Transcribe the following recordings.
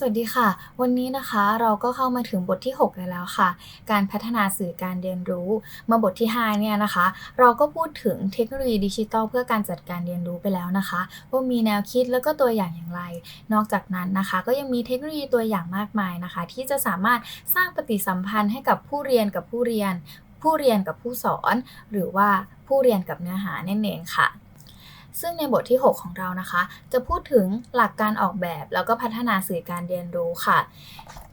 สวัสดีค่ะ วันนี้นะคะเราก็เข้ามาถึงบทที่ 6 กันแล้วค่ะ การพัฒนาสื่อการเรียนรู้ มาบทที่ 5 เนี่ยนะคะ เราก็พูดถึงเทคโนโลยีดิจิทัลเพื่อการจัดการเรียนรู้ไปแล้วนะคะว่ามีแนวคิดแล้วก็ตัวอย่างอย่างไร นอกจากนั้นนะคะ ก็ยังมีเทคโนโลยีตัวอย่างมากมายนะคะ ที่จะสามารถสร้างปฏิสัมพันธ์ให้กับผู้เรียนกับผู้เรียน ผู้เรียนกับผู้สอน หรือว่าผู้เรียนกับเนื้อหานั่นเองค่ะ ซึ่งในบทที่ 6 ของเรานะคะ จะพูดถึงหลักการออกแบบแล้วก็พัฒนาสื่อการเรียนรู้ค่ะ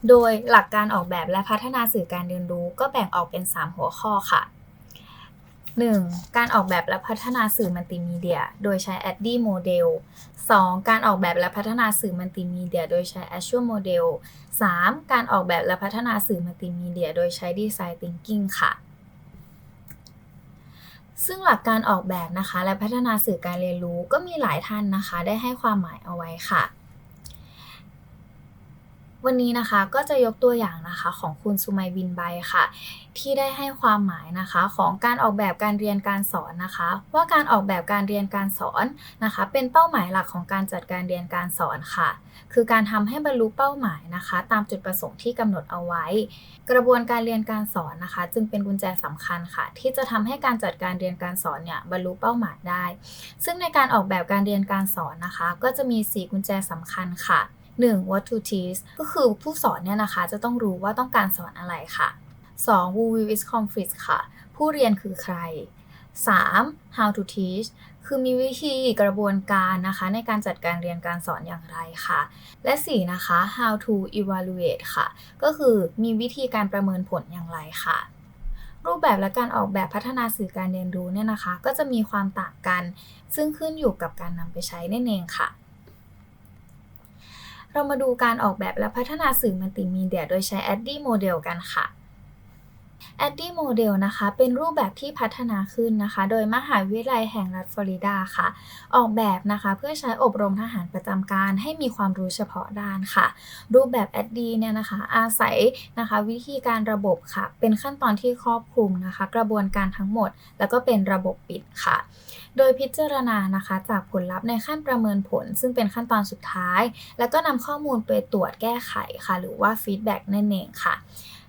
โดยหลักการออกแบบและพัฒนาสื่อการเรียนรู้ ก็แบ่งออกเป็น 3 หัวข้อค่ะ 1. การออกแบบและพัฒนาสื่อมัลติมีเดีย โดยใช้ ADDI Model 2. การออกแบบและพัฒนาสื่อมัลติมีเดีย โดยใช้ Azure Model 3. การออกแบบและพัฒนาสื่อมัลติมีเดีย โดยใช้ Design Thinking ค่ะ ซึ่งหลักการออกแบบนะคะ และพัฒนาสื่อการเรียนรู้ก็มีหลายท่านนะคะ ได้ให้ความหมายเอาไว้ค่ะ วันนี้นะคะก็จะยกตัวอย่างนะคะของคุณสุไมบินไบค่ะ ที่ได้ให้ความหมายนะคะของการออกแบบการเรียนการสอนนะคะ ว่าการออกแบบการเรียนการสอนนะคะ เป็นเป้าหมายหลักของการจัดการเรียนการสอนค่ะ คือการทำให้บรรลุเป้าหมายนะคะ ตามจุดประสงค์ที่กำหนดเอาไว้ กระบวนการเรียนการสอนนะคะ จึงเป็นกุญแจสำคัญค่ะ ที่จะทำให้การจัดการเรียนการสอนเนี่ยบรรลุเป้าหมายได้ ซึ่งในการออกแบบการเรียนการสอนนะคะ ก็จะมี 4 กุญแจสำคัญค่ะ 1. what to teach ก็คือผู้สอนเนี่ยนะคะ จะต้องรู้ว่าต้องการสอนอะไรค่ะ 2. who will is conflict ค่ะ ผู้เรียนคือใคร 3. how to teach คือมีวิธีกระบวนการนะคะ ในการจัดการเรียนการสอนอย่างไรค่ะ และ 4 นะคะ how to evaluate ค่ะ ก็คือมีวิธีการประเมินผลอย่างไรค่ะ รูปแบบและการออกแบบพัฒนาสื่อการเรียนรู้เนี่ยนะคะ ก็จะมีความต่างกัน ซึ่งขึ้นอยู่กับการนำไปใช้นั่นเองค่ะ เรามาดูการออกแบบและพัฒนาสื่อมัลติมีเดีย โดยใช้ ADDI Model กันค่ะ ADDI Model นะคะ เป็นรูปแบบที่พัฒนาขึ้นนะคะ โดยมหาวิทยาลัยแห่งรัฐฟลอริดาค่ะ ออกแบบนะคะเพื่อใช้อบรมทหารประจำการ ให้มีความรู้เฉพาะด้านค่ะ รูปแบบ ADDI เนี่ยนะคะ อาศัยนะคะวิธีการระบบค่ะ เป็นขั้นตอนที่ครอบคลุมนะคะ กระบวนการทั้งหมด แล้วก็เป็นระบบปิดค่ะ โดยพิจารณานะคะ จากผลลัพธ์ในขั้นประเมินผล ซึ่งเป็นขั้นตอนสุดท้าย แล้วก็นำข้อมูลไปตรวจแก้ไขค่ะ หรือว่าฟีดแบ็กนั่นเองค่ะ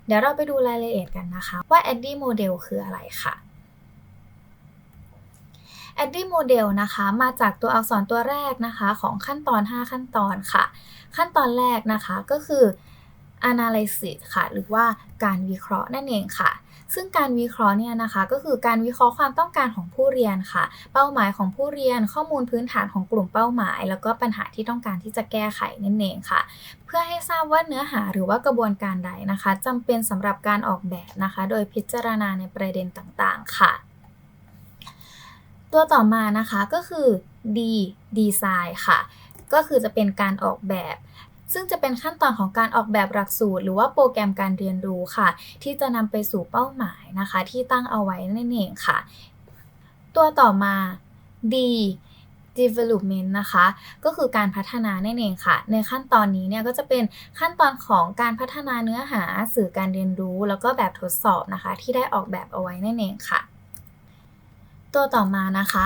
เดี๋ยวเราไปดูรายละเอียดกันนะคะว่า Addy Model คืออะไรค่ะ Addy Model นะคะมาจากตัวอักษรตัวแรกนะคะของขั้นตอน 5 ขั้นตอนค่ะ ขั้นตอนแรกนะคะก็คือ analysis ค่ะ หรือว่าการวิเคราะห์นั่นเองค่ะ ซึ่งการวิเคราะห์เนี่ยนะคะก็คือการวิเคราะห์ความต้องการของผู้เรียนค่ะ เป้าหมายของผู้เรียนข้อมูลพื้นฐานของกลุ่มเป้าหมาย แล้วก็ปัญหาที่ต้องการที่จะแก้ไขนั่นเองค่ะ เพื่อให้ทราบว่าเนื้อหาหรือว่ากระบวนการใดนะคะจำเป็นสำหรับการออกแบบนะคะ โดยพิจารณาในประเด็นต่างๆค่ะ ตัวต่อมานะคะก็คือ D Design ค่ะ ก็คือจะเป็นการออกแบบ ซึ่งจะเป็นขั้นตอนของการออกแบบหลักสูตร หรือว่าโปรแกรมการเรียนรู้ค่ะ ที่จะนำไปสู่เป้าหมายนะคะ ที่ตั้งเอาไว้นั่นเองค่ะ ตัวต่อมา D development นะคะ ก็คือการพัฒนานั่นเองค่ะ ในขั้นตอนนี้เนี่ยก็จะเป็นขั้นตอนของการพัฒนาเนื้อหาสื่อการเรียนรู้ แล้วก็แบบทดสอบนะคะ ที่ได้ออกแบบเอาไว้นั่นเองค่ะ ตัวต่อมานะคะ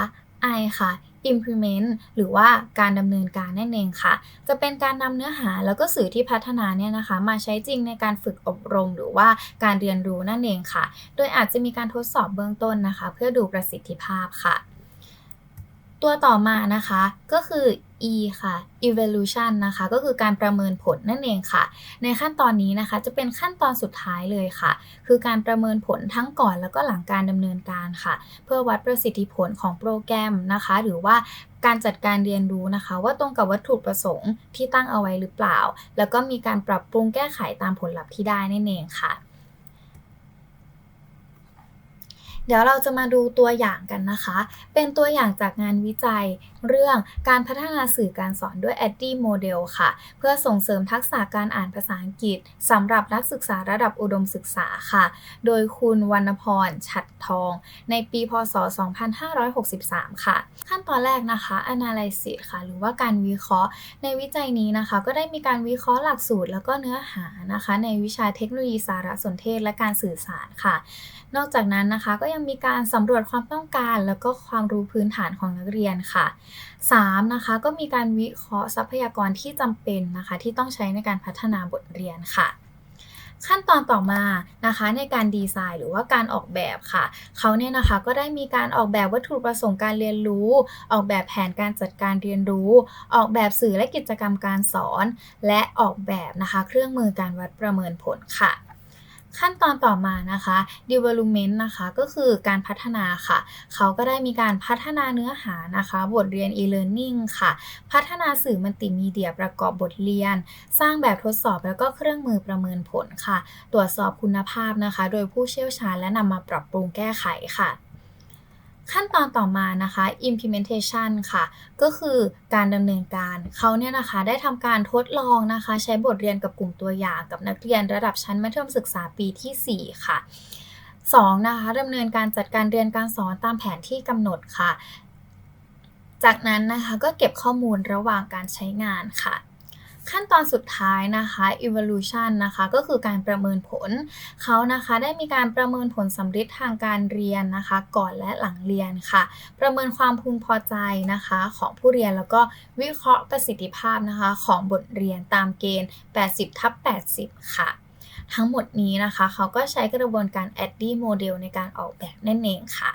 I ค่ะ implement หรือว่าการดำเนินการนั่นเองค่ะ จะเป็นการนำเนื้อหาแล้วก็สื่อที่พัฒนาเนี่ยนะคะ มาใช้จริงในการฝึกอบรม หรือว่าการเรียนรู้นั่นเองค่ะ โดยอาจจะมีการทดสอบเบื้องต้นนะคะ เพื่อดูประสิทธิภาพค่ะ ตัวต่อมานะคะก็คือ E ค่ะ evaluation นะคะก็คือการประเมินผลนั่นเองค่ะ ในขั้นตอนนี้นะคะจะเป็นขั้นตอนสุดท้ายเลยค่ะ คือการประเมินผลทั้งก่อนแล้วก็หลังการดำเนินการค่ะ เพื่อวัดประสิทธิผลของโปรแกรมนะคะ หรือว่าการจัดการเรียนรู้นะคะ ว่าตรงกับวัตถุประสงค์ที่ตั้งเอาไว้หรือเปล่า แล้วก็มีการปรับปรุงแก้ไขตามผลลัพธ์ที่ได้นั่นเองค่ะ เดี๋ยวเราจะมาดูตัวอย่างกันนะคะ เป็นตัวอย่างจากงานวิจัย เรื่องการพัฒนาสื่อการสอนด้วย ADDI Model ค่ะ เพื่อส่งเสริมทักษะการอ่านภาษาอังกฤษสำหรับนักศึกษาระดับอุดมศึกษาค่ะ โดยคุณวรรณพร ฉัดทอง ในปี พศ 2563 ค่ะ ขั้นตอนแรกนะคะ analysis ค่ะ หรือว่าการวิเคราะห์ ในวิจัยนี้นะคะ ก็ได้มีการวิเคราะห์หลักสูตร แล้วก็เนื้อหานะคะ ในวิชาเทคโนโลยีสารสนเทศและการสื่อสารค่ะ นอกจากนั้นนะคะก็ยังมีการสำรวจความต้องการ แล้วก็ความรู้พื้นฐานของนักเรียนค่ะ3 นะคะก็มีการวิเคราะห์ทรัพยากรที่จำเป็นนะคะ ที่ต้องใช้ในการพัฒนาบทเรียนค่ะ ขั้นตอนต่อมานะคะในการดีไซน์หรือว่าการออกแบบค่ะ เขาเนี่ยนะคะก็ได้มีการออกแบบวัตถุประสงค์การเรียนรู้ ออกแบบแผนการจัดการเรียนรู้ ออกแบบสื่อและกิจกรรมการสอน และออกแบบนะคะ เครื่องมือการวัดประเมินผลค่ะ ขั้นตอนต่อมานะคะ development นะคะก็คือการพัฒนาค่ะ เขาก็ได้มีการพัฒนาเนื้อหานะคะ บทเรียน e-learning ค่ะ พัฒนาสื่อมัลติมีเดียประกอบบทเรียน สร้างแบบทดสอบแล้วก็เครื่องมือประเมินผลค่ะ ตรวจสอบคุณภาพนะคะ โดยผู้เชี่ยวชาญและนำมาปรับปรุงแก้ไขค่ะ ขั้นตอนต่อมานะคะ implementation ค่ะ ก็คือการดำเนินการเขาเนี่ยนะคะได้ทำการทดลองนะคะ ใช้บทเรียนกับกลุ่มตัวอย่างกับนักเรียนระดับชั้นมัธยมศึกษาปีทีสี่4 ค่ะ 2. นะคะดำเนินการจัดการเรียนการสอนตามแผนที่กำหนดค่ะ จากนั้นนะคะก็เก็บข้อมูลระหว่างการใช้งานค่ะ ขั้นตอนสุดท้ายนะคะ evaluation นะคะก็คือการประเมินผลเขานะคะได้มีการประเมินผลสำฤทธิ์ทางการเรียนนะคะ ก่อนและหลังเรียนค่ะ ประเมินความพึงพอใจนะคะ ของผู้เรียนแล้วก็วิเคราะห์ประสิทธิภาพนะคะ ของบทเรียนตามเกณฑ์ 80ทับ80 ค่ะทั้งหมดนี้นะคะ เขาก็ใช้กระบวนการ ADDIE Model ในการออกแบบนั่นเองค่ะ